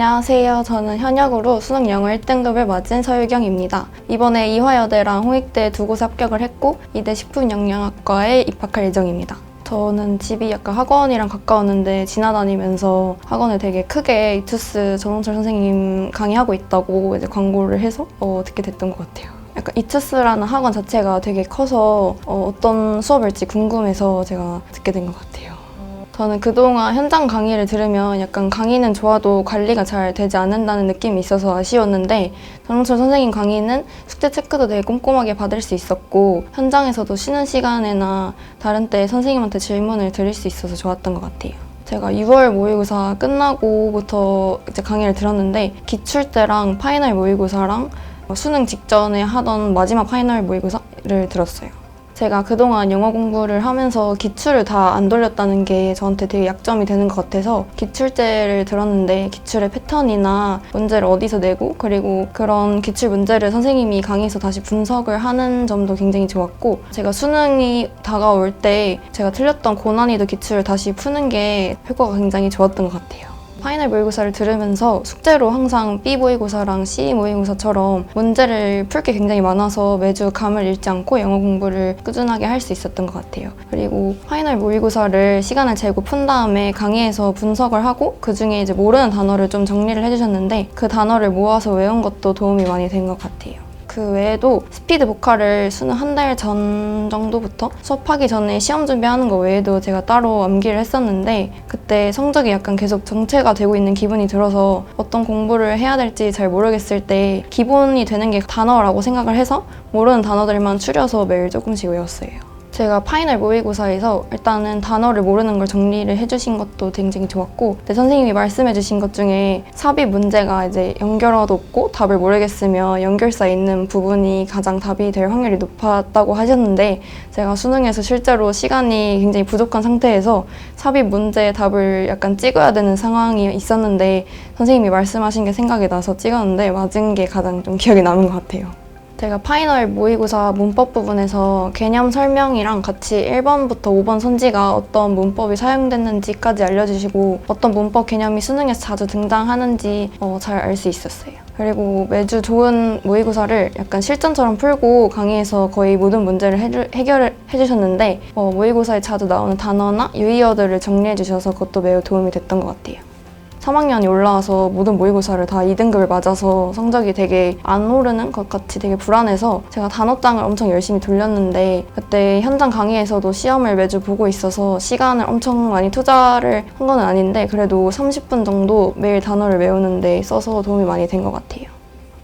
안녕하세요. 저는 현역으로 수능 영어 1등급을 맞은 서유경입니다. 이번에 이화여대랑 홍익대 두 곳에 합격을 했고 이대 식품영양학과에 입학할 예정입니다. 저는 집이 약간 학원이랑 가까웠는데 지나다니면서 학원에 되게 크게 이투스 전홍철 선생님 강의하고 있다고 이제 광고를 해서 어, 듣게 됐던 것 같아요. 약간 이투스라는 학원 자체가 되게 커서 어, 어떤 수업일지 궁금해서 제가 듣게 된 것 같아요. 저는 그동안 현장 강의를 들으면 약간 강의는 좋아도 관리가 잘 되지 않는다는 느낌이 있어서 아쉬웠는데 전홍철 선생님 강의는 숙제 체크도 되게 꼼꼼하게 받을 수 있었고 현장에서도 쉬는 시간에나 다른 때 선생님한테 질문을 드릴 수 있어서 좋았던 것 같아요. 제가 6월 모의고사 끝나고부터 이제 강의를 들었는데 기출 때랑 파이널 모의고사랑 수능 직전에 하던 마지막 파이널 모의고사를 들었어요. 제가 그동안 영어 공부를 하면서 기출을 다 안 돌렸다는 게 저한테 되게 약점이 되는 것 같아서 기출제를 들었는데 기출의 패턴이나 문제를 어디서 내고 그리고 그런 기출 문제를 선생님이 강의에서 다시 분석을 하는 점도 굉장히 좋았고 제가 수능이 다가올 때 제가 틀렸던 고난이도 기출을 다시 푸는 게 효과가 굉장히 좋았던 것 같아요. 파이널 모의고사를 들으면서 숙제로 항상 B 모의고사랑 C 모의고사처럼 문제를 풀 게 굉장히 많아서 매주 감을 잃지 않고 영어 공부를 꾸준하게 할 수 있었던 것 같아요. 그리고 파이널 모의고사를 시간을 재고 푼 다음에 강의에서 분석을 하고 그 중에 이제 모르는 단어를 좀 정리를 해주셨는데 그 단어를 모아서 외운 것도 도움이 많이 된 것 같아요. 그 외에도 스피드 보컬을 수능 한 달 전 정도부터 수업하기 전에 시험 준비하는 거 외에도 제가 따로 암기를 했었는데 그때 성적이 약간 계속 정체가 되고 있는 기분이 들어서 어떤 공부를 해야 될지 잘 모르겠을 때 기본이 되는 게 단어라고 생각을 해서 모르는 단어들만 추려서 매일 조금씩 외웠어요. 제가 파이널 모의고사에서 일단은 단어를 모르는 걸 정리를 해주신 것도 굉장히 좋았고 근데 선생님이 말씀해주신 것 중에 삽입 문제가 이제 연결어도 없고 답을 모르겠으면 연결사 있는 부분이 가장 답이 될 확률이 높았다고 하셨는데 제가 수능에서 실제로 시간이 굉장히 부족한 상태에서 삽입 문제의 답을 약간 찍어야 되는 상황이 있었는데 선생님이 말씀하신 게 생각이 나서 찍었는데 맞은 게 가장 좀 기억에 남은 것 같아요. 제가 파이널 모의고사 문법 부분에서 개념 설명이랑 같이 1번부터 5번 선지가 어떤 문법이 사용됐는지까지 알려주시고 어떤 문법 개념이 수능에서 자주 등장하는지 어, 잘알 수 있었어요. 그리고 매주 좋은 모의고사를 약간 실전처럼 풀고 강의에서 거의 모든 문제를 해주, 해결을 해주셨는데 어, 모의고사에 자주 나오는 단어나 유의어들을 정리해 주셔서 그것도 매우 도움이 됐던 것 같아요. 3학년이 올라와서 모든 모의고사를 다 2등급을 맞아서 성적이 되게 안 오르는 것 같이 되게 불안해서 제가 단어장을 엄청 열심히 돌렸는데 그때 현장 강의에서도 시험을 매주 보고 있어서 시간을 엄청 많이 투자를 한 건 아닌데 그래도 30분 정도 매일 단어를 외우는데 써서 도움이 많이 된 것 같아요.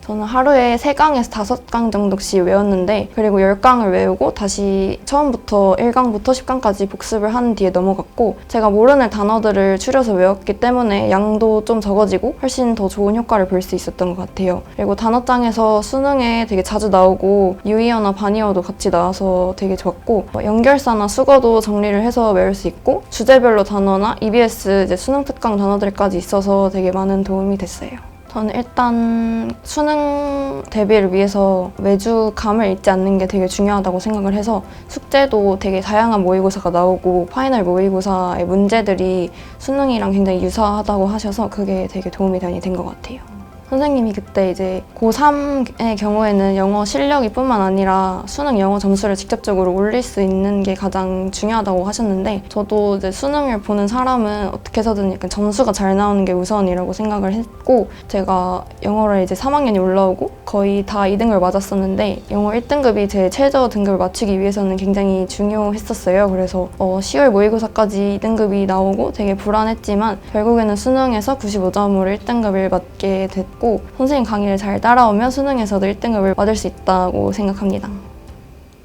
저는 하루에 3강에서 5강 정도씩 외웠는데 그리고 10강을 외우고 다시 처음부터 1강부터 10강까지 복습을 한 뒤에 넘어갔고 제가 모르는 단어들을 추려서 외웠기 때문에 양도 좀 적어지고 훨씬 더 좋은 효과를 볼 수 있었던 것 같아요. 그리고 단어장에서 수능에 되게 자주 나오고 유의어나 반의어도 같이 나와서 되게 좋았고 뭐 연결사나 수거도 정리를 해서 외울 수 있고 주제별로 단어나 EBS 이제 수능 특강 단어들까지 있어서 되게 많은 도움이 됐어요. 저는 일단 수능 대비를 위해서 매주 감을 잃지 않는 게 되게 중요하다고 생각을 해서 숙제도 되게 다양한 모의고사가 나오고 파이널 모의고사의 문제들이 수능이랑 굉장히 유사하다고 하셔서 그게 되게 도움이 많이 된 것 같아요. 선생님이 그때 이제 고3의 경우에는 영어 실력이 뿐만 아니라 수능 영어 점수를 직접적으로 올릴 수 있는 게 가장 중요하다고 하셨는데 저도 이제 수능을 보는 사람은 어떻게 해서든 약간 점수가 잘 나오는 게 우선이라고 생각을 했고 제가 영어를 이제 3학년이 올라오고 거의 다 2등급을 맞았었는데 영어 1등급이 제 최저 등급을 맞추기 위해서는 굉장히 중요했었어요. 그래서 어, 10월 모의고사까지 2등급이 나오고 되게 불안했지만 결국에는 수능에서 95점으로 1등급을 맞게 됐고 선생님 강의를 잘 따라오면 수능에서도 1등급을 받을 수 있다고 생각합니다.